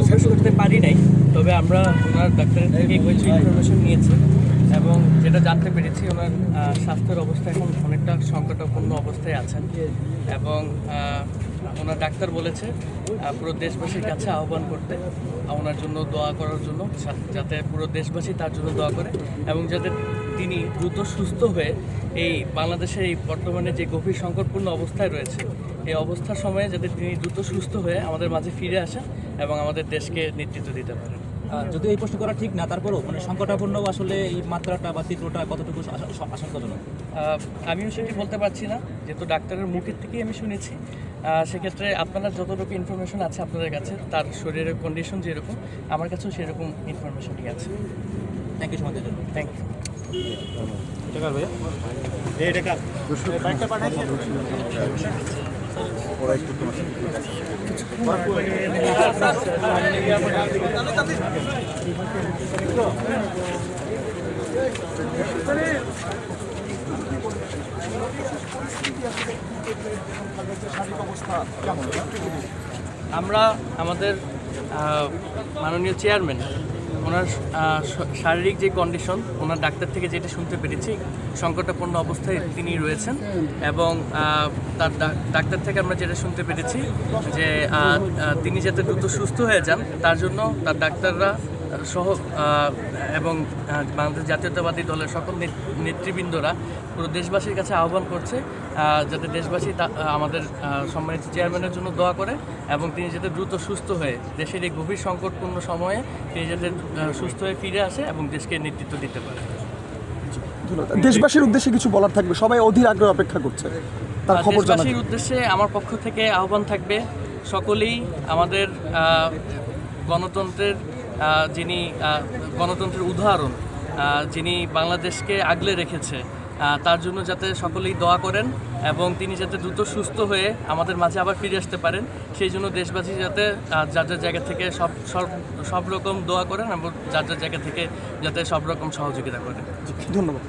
প্রকাশ করতে পারি নাই, তবে আমরা ওনার ডাক্তারের থেকে কিছু ইনফরমেশন নিয়েছি এবং যেটা জানতে পেরেছি, ওনার স্বাস্থ্যের অবস্থা এখন অনেকটা সংকটাপন্ন অবস্থায় আছেন এবং ওনার ডাক্তার বলেছে পুরো দেশবাসীর কাছে আহ্বান করতে, ওনার জন্য দোয়া করার জন্য যাতে পুরো দেশবাসী তার জন্য দোয়া করে এবং যাতে তিনি দ্রুত সুস্থ হয়ে এই বাংলাদেশের এই বর্তমানে যে গভীর সংকটপূর্ণ অবস্থায় রয়েছে, এই অবস্থার সময়ে যাতে তিনি দ্রুত সুস্থ হয়ে আমাদের মাঝে ফিরে আসেন এবং আমাদের দেশকে নেতৃত্ব দিতে পারেন আহ, যদিও এই প্রশ্ন করা ঠিক না তারপরেও মানে সংকটাপন্ন আসলে এই মাত্রাটা বা তীব্রটা কতটুকু আশা- আশা- আশঙ্কাজনক? আমিও সেটি বলতে পারছি না যেহেতু ডাক্তারের মুখের থেকেই আমি শুনেছি। সেক্ষেত্রে আপনারা যতটুকু ইনফরমেশন আছে আপনাদের কাছে তার শরীরের কন্ডিশন যেরকম আমার কাছেও সেরকম ইনফরমেশনই আছে। থ্যাংক ইউ দেওয়ার জন্য থ্যাংক ইউ আমরা আমাদের মাননীয় চেয়ারম্যান ওনার শারীরিক যে কন্ডিশন ওনার ডাক্তার থেকে যেটা শুনতে পেরেছি সংকটাপন্ন অবস্থায় তিনি রয়েছেন এবং তার ডাক্তার থেকে আমরা যেটা শুনতে পেরেছি যে তিনি যাতে দ্রুত সুস্থ হয়ে যান, তার জন্য তার ডাক্তাররা সহ এবং বাংলাদেশ জাতীয়তাবাদী দলের সকল নেত- নেতৃবৃন্দরা পুরো দেশবাসীর কাছে আহ্বান করছে যাতে দেশবাসী আমাদের সম্মানিত চেয়ারম্যানের জন্য দোয়া করে এবং তিনি যাতে দ্রুত সুস্থ হয়ে দেশের এই গভীর সংকটপূর্ণ সময়ে তিনি যাতে সুস্থ হয়ে ফিরে আসে এবং দেশকে নেতৃত্ব দিতে পারে। দেশবাসীর উদ্দেশ্যে কিছু বলার থাকবে? সবাই অধীর আগ্রহ অপেক্ষা করছে। তার খবর দেশবাসীর উদ্দেশ্যে আমার পক্ষ থেকে আহ্বান থাকবে সকলেই আমাদের গণতন্ত্রের যিনি গণতন্ত্রের উদাহরণ যিনি বাংলাদেশকে আগলে রেখেছে তার জন্য যাতে সকলেই দোয়া করেন এবং তিনি যাতে দ্রুত সুস্থ হয়ে আমাদের মাঝে আবার ফিরে আসতে পারেন সেই জন্য দেশবাসী যাতে যার যার জায়গা থেকে সব সব সব রকম দোয়া করেন এবং যার যার জায়গা থেকে যাতে সব রকম সহযোগিতা করেন। ধন্যবাদ।